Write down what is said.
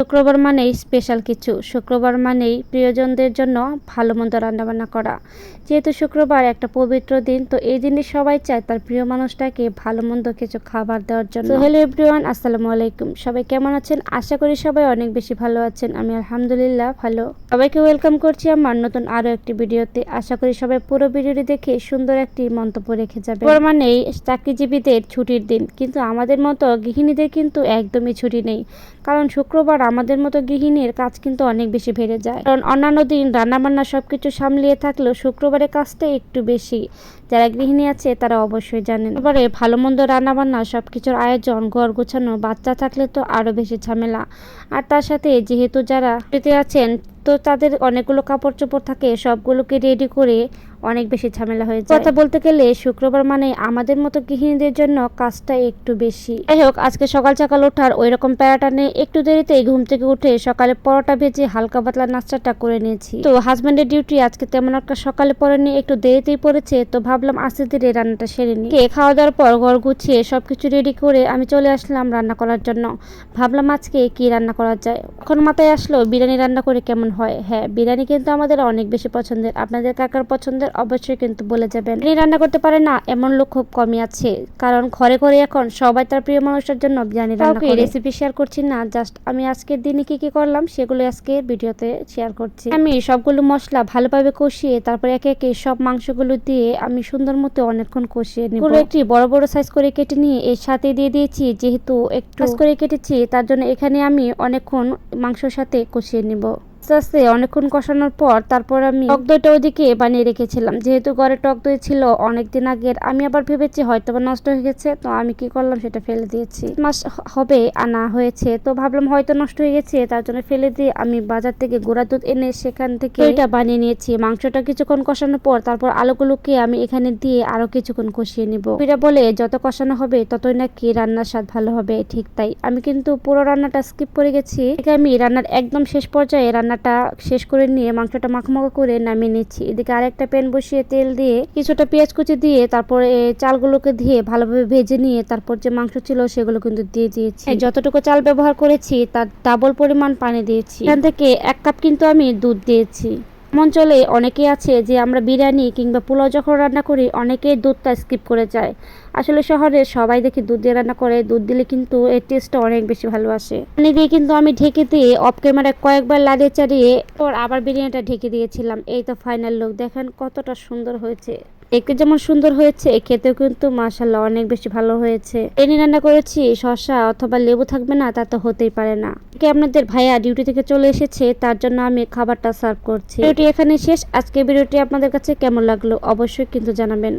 শুক্রবার মানেই স্পেশাল কিছু। শুক্রবার মানেই প্রিয়জনদের জন্য ভালো মন্দ রান্নাবান্না করা। যেহেতু শুক্রবার একটা পবিত্র দিন, তো এই দিনে সবাই চায় তার প্রিয় মানুষটাকে ভালো মন্দ কিছু খাবার দেওয়ার জন্য। হ্যালো এভরিওয়ান আসসালামু আলাইকুম। সবাই কেমন আছেন? আশা করি সবাই অনেক বেশি ভালো আছেন। আমি আলহামদুলিল্লাহ ভালো। সবাইকে ওয়েলকাম করছি আমার নতুন আরও একটি ভিডিওতে। আশা করি সবাই পুরো ভিডিওটি দেখে সুন্দর একটি মন্তব্য রেখে যাবে মানেই চাকরিজীবীদের ছুটির দিন, কিন্তু আমাদের মতো গৃহিণীদের কিন্তু একদমই ছুটি নেই। কারণ শুক্রবার আমাদের মতো গৃহিণীর কাজ কিন্তু অনেক বেশি বেড়ে যায়। কারণ অন্যান্য দিন রান্নাবান্না সব কিছু সামলিয়ে থাকলেও শুক্রবারের কাজটা একটু বেশি। যারা গৃহিণী আছে, তারা অবশ্যই জানেন। এবারে ভালো মন্দ রান্নাবান্না সব কিছুর আয়োজন, ঘর গোছানো, বাচ্চা থাকলে তো আরও বেশি ঝামেলা। আর তার সাথে যেহেতু যারা আছেন, তো তাদের অনেকগুলো কাপড় চোপড় থাকে, সবগুলোকে রেডি করে অনেক বেশি ঝামেলা হয়ে যায়। কথা বলতে গেলে শুক্রবার মানে আমাদের মতো গৃহিণীদের জন্য কাজটা একটু বেশি। যাই হোক আজকে সকাল সকাল ওঠার ওই রকম প্যারাটা নেই একটু দেরিতে ঘুম থেকে উঠে সকালে পরোটা ভেজে হালকা পাতলা নাস্তাটা করে নিয়েছি। তো হাজব্যান্ডের ডিউটি আজকে তেমন একটা সকালে পড়েনি, একটু দেরিতেই পড়েছে, তো ভাবলাম আস্তে ধীরে রান্নাটা সেরে খেয়ে খাওয়া দাওয়ার পর ঘর গুছিয়ে সবকিছু রেডি করে আমি চলে আসলাম রান্না করার জন্য। ভাবলাম আজকে কি রান্না করা যায়? এখন মাথায় আসলো, বিরিয়ানি রান্না করে কেমন হয়? হ্যাঁ বিরিয়ানি কিন্তু আমাদের অনেক বেশি পছন্দের। আপনাদের কাকার পছন্দের? অবশ্যই কিন্তু বলে যাবেন। বিরিয়ানি রান্না করতে পারে না এমন লোক খুব কমই আছে। কারণ ঘরে ঘরে এখন সবাই তার প্রিয় মানুষের জন্য বিরিয়ানি রান্না করে। রেসিপি শেয়ার করছি না জাস্ট আমি আজকের দিনে কি কি করলাম সেগুলো আজকে ভিডিওতে শেয়ার করছি। আমি সবগুলো মশলা ভালোভাবে কষিয়ে তারপরে একে একে সব মাংসগুলো দিয়ে আমি সুন্দর মতো অনেকক্ষণ কষিয়ে নিব। একটি বড় বড় সাইজ করে কেটে নিয়ে এর সাথে দিয়ে দিয়েছি যেহেতু একটু করে কেটেছি তার জন্য এখানে আমি অনেকক্ষণ মাংসর সাথে কষিয়ে নিব। আস্তে আস্তে অনেকক্ষণ কষানোর পর তারপর আমি টক দইটা ওইদিকে বানিয়ে রেখেছিলাম। যেহেতু ঘরে টক দই ছিল অনেকদিন আগের, আমি আবার ভেবেছি হয়তো বা নষ্ট হয়ে গেছে, তো আমি কি করলাম সেটা ফেলে দিয়েছি। মাস হবে আনা হয়েছে, তো ভাবলাম হয়তো নষ্ট হয়ে গেছে, তার জন্য ফেলে দিয়ে আমি বাজার থেকে গুঁড়া দুধ এনে সেখান থেকে এটা বানিয়ে নিয়েছি। মাংসটা কিছুক্ষণ কষানোর পর তারপর আলুগুলোকে আমি এখানে দিয়ে আরও কিছুক্ষণ কষিয়ে নিব। এটা বলে, যত কষানো হবে, ততই নাকি রান্নার স্বাদ ভালো হবে। ঠিক তাই। আমি কিন্তু পুরো রান্নাটা স্কিপ করে গেছি। আমি রান্নার একদম শেষ পর্যায়ে রান্নাটা শেষ করে নিয়ে মাংসটা মাখামাখা করে নামিয়ে নিচ্ছি। এদিকে আরেকটা প্যান বসিয়ে তেল দিয়ে কিছুটা পেঁয়াজ কুচি দিয়ে তারপরে চালগুলোকে দিয়ে ভালোভাবে ভেজে নিয়ে তারপর যে মাংস ছিল সেগুলো কিন্তু দিয়ে দিয়েছি। যতটুকু চাল ব্যবহার করেছি তার ডাবল পরিমাণ পানি দিয়েছি। এখান থেকে এক কাপ কিন্তু আমি দুধ দিয়েছি। অঞ্চলে অনেকে আছে যে আমরা বিরিয়ানি কিংবা পোলাও যখন রান্না করি, অনেকেই দুধটা স্কিপ করে যায়। আসলে শহরে সবাই দেখি দুধ দিয়ে রান্না করে, দুধ দিলে কিন্তু এর টেস্টটা অনেক বেশি ভালো আসে। পানি দিয়ে কিন্তু আমি ঢেকে দিয়ে অফ ক্যামেরায় কয়েকবার লাড়িয়ে চাড়িয়ে পর আবার বিরিয়ানিটা ঢেকে দিয়েছিলাম। এই তো ফাইনাল লোক দেখেন কতটা সুন্দর হয়েছে। দেখতে যেমন সুন্দর হয়েছে খেতেও কিন্তু মাশাল্লাহ অনেক বেশি ভালো হয়েছে। এনে রান্না করেছি, শসা অথবা লেবু থাকবে না, তা তো হতেই পারে না। কে আপনাদের ভাইয়া ডিউটি থেকে চলে এসেছে, তার জন্য আমি খাবারটা সার্ভ করছি। ভিডিওটি এখানে শেষ আজকে ভিডিওটি আপনাদের কাছে কেমন লাগল অবশ্যই কিন্তু জানাবেন।